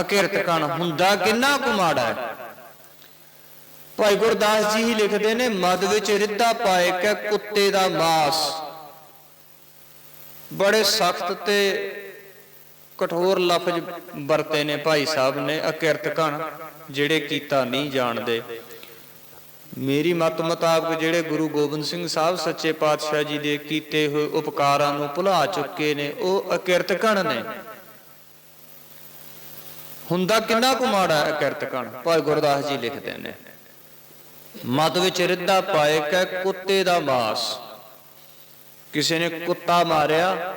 ਅਕਿਰਤ ਕਣ ਹੁੰਦਾ ਕਿੰਨਾ ਕੁ ਮਾੜਾ ਹੈ? ਭਾਈ ਗੁਰਦਾਸ ਜੀ ਹੀ ਲਿਖਦੇ ਨੇ ਮਦ ਵਿੱਚ ਰਿੱਧਾ ਪਾਏ ਕਿ ਕੁੱਤੇ ਦਾ ਮਾਸ। ਬੜੇ ਸਖਤ ਤੇ ਕਠੋਰ ਲਫ਼ਜ਼ ਵਰਤੇ ਨੇ ਭਾਈ ਸਾਹਿਬ ਨੇ, ਅਕਿਰਤ ਕਣ, ਜਿਹੜੇ ਕੀਤਾ ਨਹੀਂ ਜਾਣਦੇ। ਮੇਰੀ ਮਤ ਮੁਤਾਬਕ ਜਿਹੜੇ ਗੁਰੂ ਗੋਬਿੰਦ ਸਿੰਘ ਸਾਹਿਬ ਸੱਚੇ ਪਾਤਸ਼ਾਹ ਜੀ ਦੇ ਕੀਤੇ ਹੋਏ ਉਪਕਾਰਾਂ ਨੂੰ ਭੁਲਾ ਚੁੱਕੇ ਨੇ, ਉਹ ਅਕਿਰਤ ਕਣ ਨੇ। ਹੁੰਦਾ ਕਿੰਨਾ ਕੁ ਮਾੜਾ ਹੈ ਅਕਿਰਤ ਕਣ? ਭਾਈ ਗੁਰਦਾਸ ਜੀ ਲਿਖਦੇ ਨੇ ਮਤ ਵਿੱਚ ਰਿੱਧਾ ਪਾਏ ਕਿ ਕੁੱਤੇ ਦਾ ਮਾਸ। ਕਿਸੇ ਨੇ ਕੁੱਤਾ ਮਾਰਿਆ,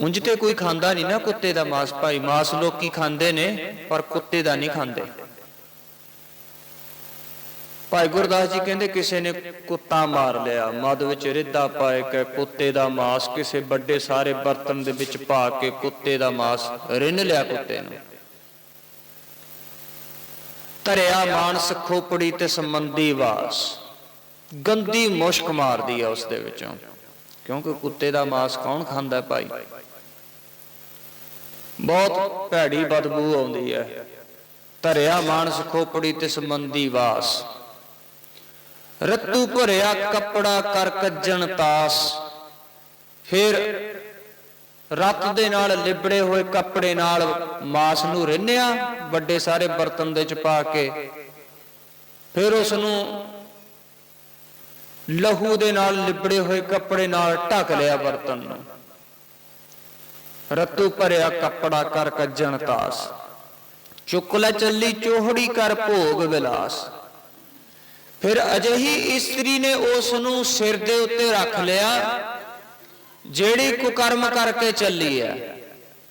ਉਂਝ ਤੇ ਕੋਈ ਖਾਂਦਾ ਨਹੀਂ ਨਾ ਕੁੱਤੇ ਦਾ ਮਾਸ। ਭਾਈ ਮਾਸ ਲੋਕੀ ਖਾਂਦੇ ਨੇ, ਪਰ ਕੁੱਤੇ ਦਾ ਨਹੀਂ ਖਾਂਦੇ। ਭਾਈ ਗੁਰਦਾਸ ਜੀ ਕਹਿੰਦੇ ਕਿਸੇ ਨੇ ਕੁੱਤਾ ਮਾਰ ਲਿਆ। ਮਦ ਵਿੱਚ ਰਿੱਧਾ ਪਾਏ ਕੇ ਕੁੱਤੇ ਦਾ ਮਾਸ ਕਿਸੇ ਵੱਡੇ ਸਾਰੇ ਬਰਤਨ ਦੇ ਵਿੱਚ ਪਾ ਕੇ ਕੁੱਤੇ ਦਾ ਮਾਸ ਰਿੰਨ ਲਿਆ ਕੁੱਤੇ ਨੂੰ। ਧਰਿਆ ਮਾਨਸ ਖੋਪੜੀ ਤੇ ਸੰਬੰਧੀ ਵਾਸ। ਗੰਦੀ ਮੁਸ਼ਕ ਮਾਰਦੀ ਹੈ ਉਸ ਦੇ ਵਿੱਚੋਂ। ਕਿਉਂਕਿ ਕੁੱਤੇ ਦਾ ਮਾਸ ਕੌਣ ਖਾਂਦਾ ਭਾਈ? ਬਹੁਤ ਭੈੜੀ ਬਦਬੂ ਆਉਂਦੀ ਹੈ। ਧਰਿਆ ਮਾਨਸ ਖੋਪੜੀ ਤੇ ਸੰਬੰਧੀ ਵਾਸ। ਰੱਤੂ ਭਰਿਆ ਕੱਪੜਾ ਕਰ ਕੱਜਣ ਤਾਸ। ਫਿਰ ਰੱਤ ਦੇ ਨਾਲ ਲਿਬੜੇ ਹੋਏ ਕੱਪੜੇ ਨਾਲ ਮਾਸ ਨੂੰ ਰਿੰਨਿਆ, ਵੱਡੇ ਸਾਰੇ ਬਰਤਨ ਦੇ ਚ ਪਾ ਕੇ। ਫਿਰ ਉਸ ਨੂੰ ਲਹੂ ਦੇ ਨਾਲ ਲਿਬੜੇ ਹੋਏ ਕੱਪੜੇ ਨਾਲ ਢੱਕ ਲਿਆ ਬਰਤਨ ਨੂੰ। ਰੱਤੂ ਭਰਿਆ ਕੱਪੜਾ ਕਰ ਕੱਜਣ ਤਾਸ। ਚੁੱਕ ਲੈ ਚੱਲੀ ਚੋਹੜੀ ਕਰ ਭੋਗ ਵਿਲਾਸ। ਫਿਰ ਅਜਿਹੀ ਇਸਤਰੀ ਨੇ ਉਸ ਨੂੰ ਸਿਰ ਦੇ ਉੱਤੇ ਰੱਖ ਲਿਆ, ਜਿਹੜੀ ਕੁਕਰਮ ਕਰਕੇ ਚੱਲੀ ਹੈ।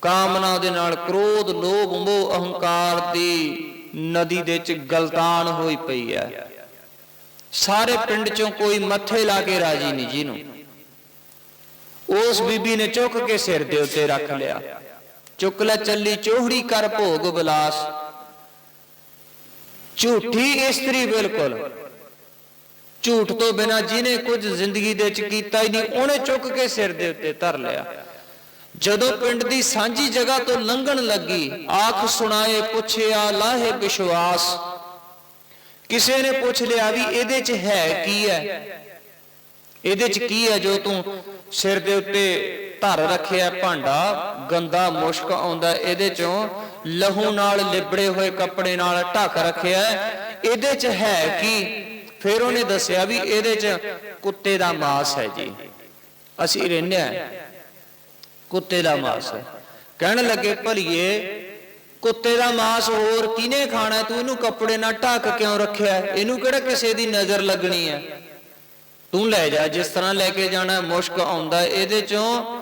ਕਾਮਨਾ ਦੇ ਨਾਲ ਕ੍ਰੋਧ, ਲੋਭ, ਮੋਹ, ਅਹੰਕਾਰ ਦੀ ਨਦੀ ਦੇ ਚ ਗਲਤਾਨ ਹੋਈ ਪਈ ਹੈ। ਸਾਰੇ ਪਿੰਡ ਚੋਂ ਕੋਈ ਮੱਥੇ ਲਾ ਕੇ ਰਾਜੀ ਨਹੀਂ ਜਿਹਨੂੰ। ਉਸ ਬੀਬੀ ਨੇ ਚੁੱਕ ਕੇ ਸਿਰ ਦੇ ਉੱਤੇ ਰੱਖ ਲਿਆ। ਚੁੱਕ ਲੈ ਚੱਲੀ ਚੋਹੜੀ ਕਰ ਭੋਗ ਵਿਲਾਸ ਝੂਠੀ ਇਸਤਰੀ ਬਿਲਕੁਲ। ਝੂਠ ਤੋਂ ਬਿਨਾ ਜਿਹਨੇ ਕੁਝ ਜ਼ਿੰਦਗੀ ਦੇ ਵਿੱਚ ਕੀਤਾ ਹੀ ਨਹੀਂ, ਉਹਨੇ ਚੁੱਕ ਕੇ ਸਿਰ ਦੇ ਉੱਤੇ ਧਰ ਲਿਆ। ਜਦੋਂ ਪਿੰਡ ਦੀ ਸਾਂਝੀ ਜਗ੍ਹਾ ਤੋਂ ਲੰਘਣ ਲੱਗੀ, ਆਖ ਸੁਣਾਏ, ਪੁੱਛਿਆ, ਲਾਹੇ ਵਿਸ਼ਵਾਸ। ਕਿਸੇ ਨੇ ਪੁੱਛ ਲਿਆ ਵੀ ਇਹਦੇ 'ਚ ਹੈ ਕੀ ਹੈ? ਇਹਦੇ 'ਚ ਕੀ ਹੈ ਜੋ ਤੂੰ ਸਿਰ ਦੇ ਉੱਤੇ ਧਰ ਰੱਖਿਆ, ਭਾਂਡਾ ਗੰਦਾ ਮੁਸ਼ਕ ਆਉਂਦਾ, ਇਹਦੇ 'ਚੋਂ ਲਹੂ ਨਾਲ ਲਿਬੜੇ ਹੋਏ ਕੱਪੜੇ ਨਾਲ ਢੱਕ ਰੱਖਿਆ, ਇਹਦੇ 'ਚ ਹੈ ਕੀ? ਫਿਰ ਉਹਨੇ ਦੱਸਿਆ ਵੀ ਇਹਦੇ 'ਚ ਕੁੱਤੇ ਦਾ ਮਾਸ ਹੈ ਜੀ। ਅਸੀਂ ਰਹਿੰਦੇ ਆ ਕੁੱਤੇ ਦਾ ਮਾਸ ਕਹਿਣ ਲੱਗੇ, ਭਲੀਏ, ਕੁੱਤੇ ਦਾ ਮਾਸ ਹੋਰ ਕਿਨੇ ਖਾਣਾ? ਤੂੰ ਇਹਨੂੰ ਕੱਪੜੇ ਨਾਲ ਢੱਕ ਕਿਉਂ ਰੱਖਿਆ? ਇਹਨੂੰ ਕਿਹੜਾ ਕਿਸੇ ਦੀ ਨਜ਼ਰ ਲੱਗਣੀ ਹੈ? ਤੂੰ ਲੈ ਜਾ, ਜਿਸ ਤਰ੍ਹਾਂ ਲੈ ਕੇ ਜਾਣਾ, ਮੁਸ਼ਕ ਆਉਂਦਾ। ਇਹਦੇ ਚੋਂ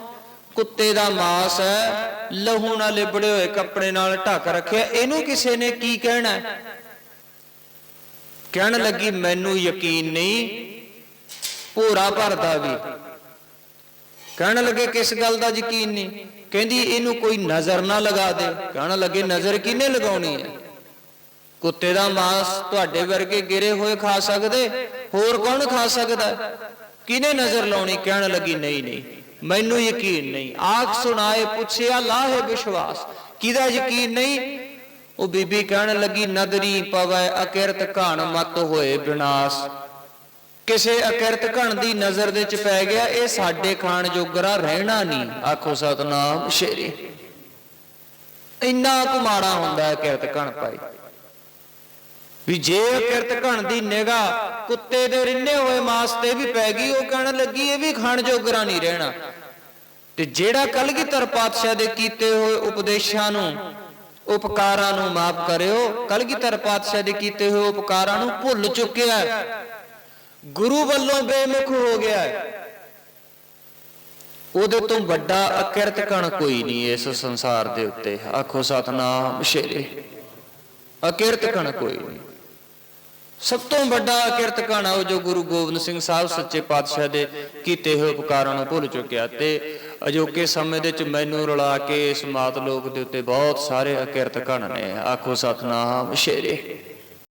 ਕੁੱਤੇ ਦਾ ਮਾਸ ਹੈ। ਲਹੂ ਨਾਲ ਲਿਬੜੇ ਹੋਏ ਕੱਪੜੇ ਨਾਲ ਢੱਕ ਰੱਖਿਆ। ਇਹਨੂੰ ਕਿਸੇ ਨੇ ਕੀ ਕਹਿਣਾ? ਕਹਿਣ ਲੱਗੀ, ਮੈਨੂੰ ਯਕੀਨ ਨਹੀਂ, ਭੋਰਾ ਭਰਦਾ ਵੀ। ਕਹਿਣ ਲੱਗੇ, ਕਿਸ ਗੱਲ ਦਾ ਯਕੀਨ ਨਹੀਂ? ਕਹਿੰਦੀ, ਇਹਨੂੰ ਕੋਈ ਨਜ਼ਰ ਨਾ ਲਗਾ ਦੇ। ਕਹਿਣ ਲੱਗੇ, ਨਜ਼ਰ ਕਿਹਨੇ ਲਗਾਉਣੀ ਹੈ? ਕੁੱਤੇ ਦਾ ਮਾਸ ਤੁਹਾਡੇ ਵਰਗੇ ਗਿਰੇ ਹੋਏ ਖਾ ਸਕਦੇ, ਹੋਰ ਕੌਣ ਖਾ ਸਕਦਾ? ਕਿਹਨੇ ਨਜ਼ਰ ਲਾਉਣੀ? ਕਹਿਣ ਲੱਗੀ, ਨਹੀਂ ਨਹੀਂ, ਮੈਨੂੰ ਯਕੀਨ ਨਹੀਂ। ਆਖ ਸੁਣਾਏ ਪੁੱਛਿਆ, ਲਾਹੇ ਵਿਸ਼ਵਾਸ। ਕਿਹਦਾ ਯਕੀਨ ਨਹੀਂ? ਉਹ ਬੀਬੀ ਕਹਿਣ ਲੱਗੀ, ਨਦਰੀ ਪਵੈ, ਅਕਿਰਤ ਘਣ ਮਤ ਹੋਏ ਵਿਨਾਸ਼ ਕਿਸੇ ਅਕਿਰਤ ਘਣ ਦੀ ਨਜ਼ਰ ਦੇ ਚ ਪੈ ਗਿਆ, ਇਹ ਸਾਡੇ ਖਾਣ ਜੋਗਰਾ ਰਹਿਣਾ ਨਹੀਂ। ਆਖੋ ਸਤਨਾਮ ਸ਼ੇਰੀ। ਇੰਨਾ ਕੁ ਮਾੜਾ ਹੁੰਦਾ ਹੈ ਅਕਿਰਤ ਘਣ ਪਾਈ ਵੀ ਜੇ ਅਕਿਰਤ ਘਣ ਦੀ ਨਿਗਾਹ ਕੁੱਤੇ ਦੇ ਰਿੰਨੇ ਹੋਏ ਮਾਸ ਤੇ ਵੀ ਪੈ ਗਈ, ਉਹ ਕਹਿਣ ਲੱਗੀ, ਇਹ ਵੀ ਖਾਣ ਜੋਗਰਾ ਨਹੀਂ ਰਹਿਣਾ। ਤੇ ਜਿਹੜਾ ਕਲਗੀਧਰ ਪਾਤਸ਼ਾਹ ਦੇ ਕੀਤੇ ਹੋਏ ਉਪਦੇਸ਼ਾਂ ਨੂੰ ਉਪਕਾਰਾਂ ਨੂੰ ਮਾਫ ਕਰਿਓ ਕਲਗੀਧਰ ਪਾਤਸ਼ਾਹ ਦੇ ਕੀਤੇ ਹੋਏ ਉਪਕਾਰਾਂ ਨੂੰ ਭੁੱਲ ਚੁੱਕਿਆ ਹੈ ਗੁਰੂ ਵੱਲੋਂ ਬੇਮੁਖ ਹੋ ਗਿਆ ਉਹਦੇ ਤੋਂ ਵੱਡਾ ਅਕਿਰਤ ਕਣ ਕੋਈ ਨਹੀਂ ਇਸ ਸੰਸਾਰ ਦੇ ਉੱਤੇ ਆਖੋ ਸਤਨਾਮ ਸ਼ੇਰੇ ਅਕਿਰਤ ਕਣ ਕੋਈ ਨਹੀਂ ਸਭ ਤੋਂ ਵੱਡਾ ਅਕਿਰਤ ਕਣ ਉਹ ਜੋ ਗੁਰੂ ਗੋਬਿੰਦ ਸਿੰਘ ਸਾਹਿਬ ਸੱਚੇ ਪਾਤਸ਼ਾਹ ਦੇ ਕੀਤੇ ਹੋਏ ਉਪਕਾਰਾਂ ਨੂੰ ਭੁੱਲ ਚੁੱਕਿਆ ਤੇ ਅਜੋਕੇ ਸਮੇਂ ਦੇ ਵਿੱਚ ਮੈਨੂੰ ਰਲਾ ਕੇ ਇਸ ਮਾਤ ਲੋਕ ਦੇ ਉੱਤੇ ਬਹੁਤ ਸਾਰੇ ਅਕਿਰਤ ਘਣ ਨੇ ਆਖੋ ਸਤਨਾਮ, ਸ਼ੇਰੇ।